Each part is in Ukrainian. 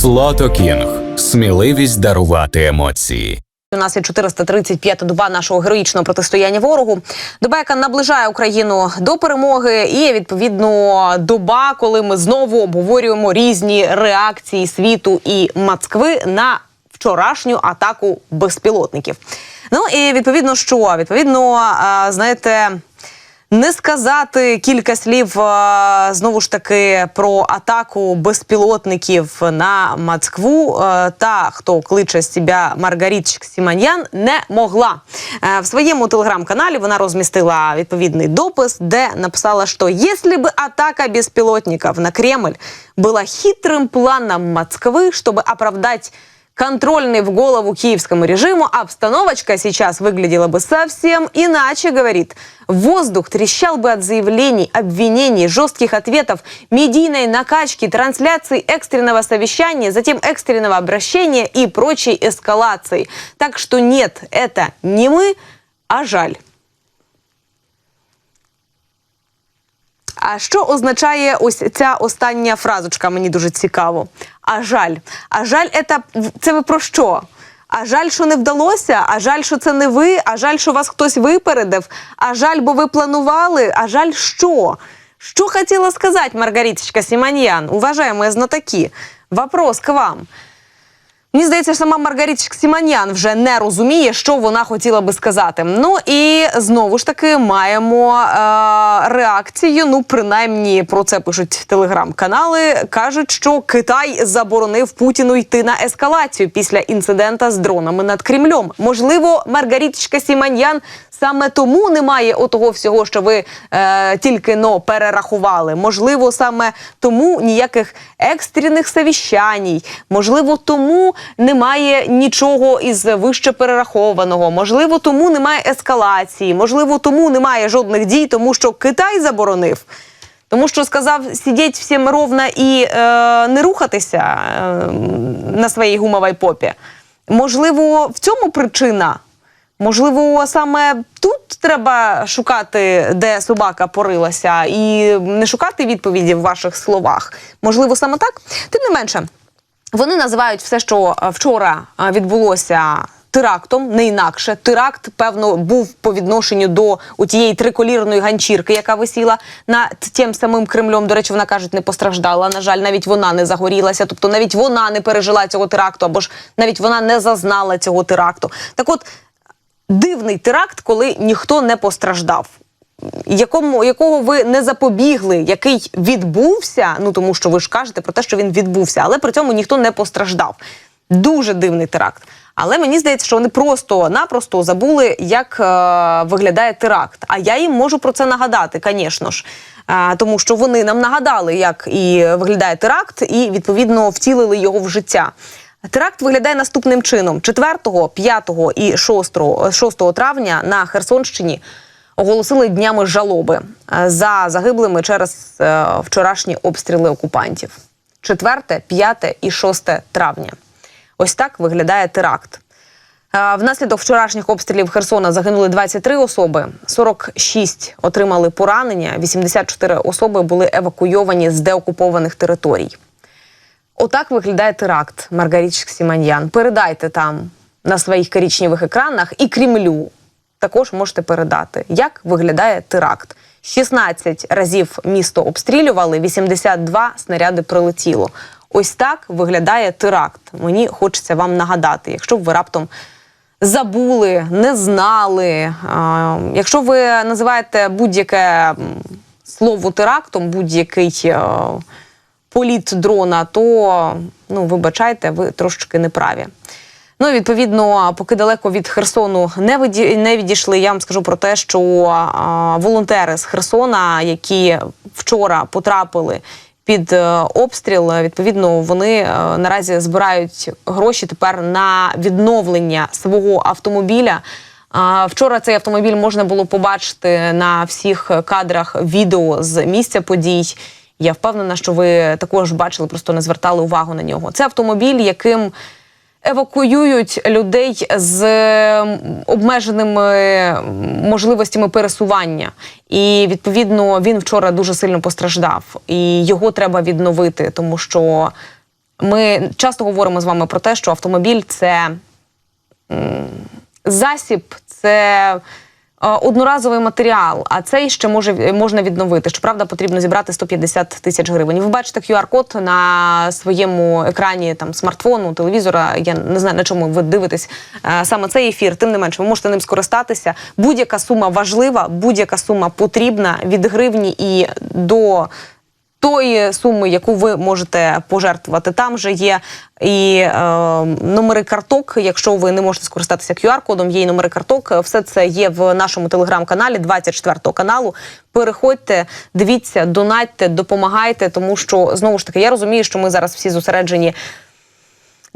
Слото Кінг. Сміливість дарувати емоції. У нас є 435-та доба нашого героїчного протистояння ворогу. Доба, яка наближає Україну до перемоги, і відповідно доба, коли ми знову обговорюємо різні реакції світу і Москви на вчорашню атаку безпілотників. Ну і відповідно, що відповідно, знаєте. Не сказати кілька слів е, знову ж таки про атаку безпілотників на Москву. е, Та хто кличе з себе Маргаритчик Сіманьян, не могла Е, в своєму телеграм-каналі. Вона розмістила відповідний допис, де написала, що якщо б атака безпілотників на Кремль була хитрым планом Москвы, чтобы оправдать контрольный в голову киевскому режиму, обстановочка сейчас выглядела бы совсем иначе, говорит. Воздух трещал бы от заявлений, обвинений, жестких ответов, медийной накачки, трансляции экстренного совещания, затем экстренного обращения и прочей эскалации. Так что нет, это не мы, а жаль. А що означає ось ця остання фразочка? Мені дуже цікаво. А жаль. А жаль, це, це ви про що? А жаль, що не вдалося, а жаль, що це не ви, а жаль, що вас хтось випередив, а жаль, бо ви планували, а жаль, що? Що хотіла сказати Маргариточка Сіманьян? Уважаємо знатоки. Вопрос к вам. Мені здається, сама Маргаритчик Сіманян вже не розуміє, що вона хотіла би сказати. Ну і знову ж таки маємо е, реакцію. Ну, принаймні про це пишуть телеграм-канали. кажуть, що Китай заборонив Путіну йти на ескалацію після інцидента з дронами над Кремлем. Можливо, Маргаритчика Сіманьян саме тому немає отого всього, що ви е, тільки но перерахували. Можливо, саме тому ніяких екстрених совіщаній. Можливо, тому немає нічого із вище перерахованого. Можливо, тому немає ескалації. Можливо, тому немає жодних дій, тому що Китай заборонив. Тому що сказав сидіть всім ровно і е, не рухатися е, на своїй гумовій попі. Можливо, в цьому причина. Можливо, саме тут треба шукати, де собака порилася, і не шукати відповіді в ваших словах. Можливо, саме так. Тим не менше, вони називають все, що е, вчора е, відбулося. Терактом не інакше теракт, певно, був по відношенню до тієї триколірної ганчірки, яка висіла над тим самим Кремлем. До речі, вона кажуть, не постраждала. На жаль, навіть вона не загорілася, тобто навіть вона не пережила цього теракту, або ж навіть вона не зазнала цього теракту. Так, от дивний теракт, коли ніхто не постраждав. Якому якого ви не запобігли, який відбувся? Ну тому що ви ж кажете про те, що він відбувся, але при цьому ніхто не постраждав. Дуже дивний теракт. Але мені здається, що вони просто-напросто забули, як е, виглядає теракт. А я їм можу про це нагадати, звісно ж. Е, тому що вони нам нагадали, як і виглядає теракт, і відповідно втілили його в життя. Теракт виглядає наступним чином: 4, 5 і 6, 6 травня на Херсонщині оголосили днями жалоби е, за загиблими через е, вчорашні обстріли окупантів. 4, 5 і 6 травня. Ось так виглядає теракт. Е, Внаслідок вчорашніх обстрілів Херсона загинули 23 особи, 46 отримали поранення, 84 особи були евакуйовані з деокупованих територій. Отак виглядає теракт Маргаритчик Сіманьян. Передайте там на своїх коричневих екранах і Кремлю. Також можете передати, як виглядає теракт. 16 разів місто обстрілювали, 82 снаряди прилетіло. Ось так виглядає теракт. Мені хочеться вам нагадати, якщо б ви раптом забули, не знали. а, Якщо ви називаєте будь-яке слово терактом, будь-який е, політ дрона, то ну вибачайте, ви трошечки неправі. Ну, відповідно, поки далеко від Херсону не віді- відійшли, я вам скажу про те, що волонтери з Херсона, які вчора потрапили під е, обстріл, відповідно, вони е, наразі збирають гроші тепер на відновлення свого автомобіля. Вчора цей автомобіль можна було побачити на всіх кадрах відео з місця подій. Я впевнена, що ви також бачили, просто не звертали увагу на нього. Це автомобіль, яким евакуюють людей з обмеженими можливостями пересування. І відповідно він вчора дуже сильно постраждав, і його треба відновити, тому що Ми часто говоримо з вами про те, що автомобіль це засіб, це е, одноразовий матеріал, а цей ще може можна відновити. Щоправда, потрібно зібрати 150 тисяч гривень. Ви бачите QR-код на своєму екрані там смартфону, телевізора. Я не знаю на чому ви дивитесь е, саме цей ефір. Тим не менше, ви можете ним скористатися. Будь-яка сума важлива, будь-яка сума потрібна від гривні і до тої суми, яку ви можете пожертвувати. Там же є і е, номери карток. Якщо ви не можете скористатися QR-кодом, є і номери карток. Все це є в нашому телеграм-каналі 24 каналу. Переходьте, дивіться, донатьте, допомагайте, тому що знову ж таки я розумію, що ми зараз всі зосереджені.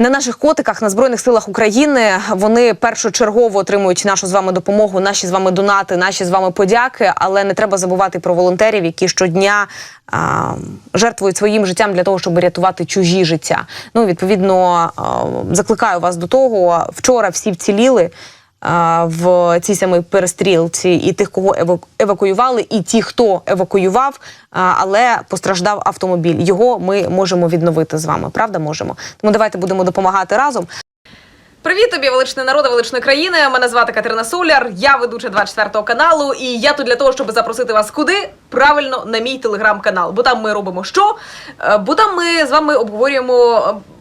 На наших котиках на збройних силах України вони першочергово отримують нашу з вами допомогу, наші з вами донати, наші з вами подяки. Але не треба забувати про волонтерів, які щодня а, жертвують своїм життям для того, щоб рятувати чужі життя. Ну відповідно а, закликаю вас до того. Вчора всі вціліли. В цій самій перестрілці і тих, кого еваку- евакуювали, і ті, хто евакуював, але постраждав автомобіль. Його ми можемо відновити з вами. Правда, можемо. Тому давайте будемо допомагати разом. Привіт тобі, величний народи, величної країни. Мене звати Катерина Соляр. Я ведуча 24 каналу, і я тут для того, щоб запросити вас куди? Правильно, на мій телеграм-канал. Бо там ми робимо що? Е, Бо там ми з вами обговорюємо.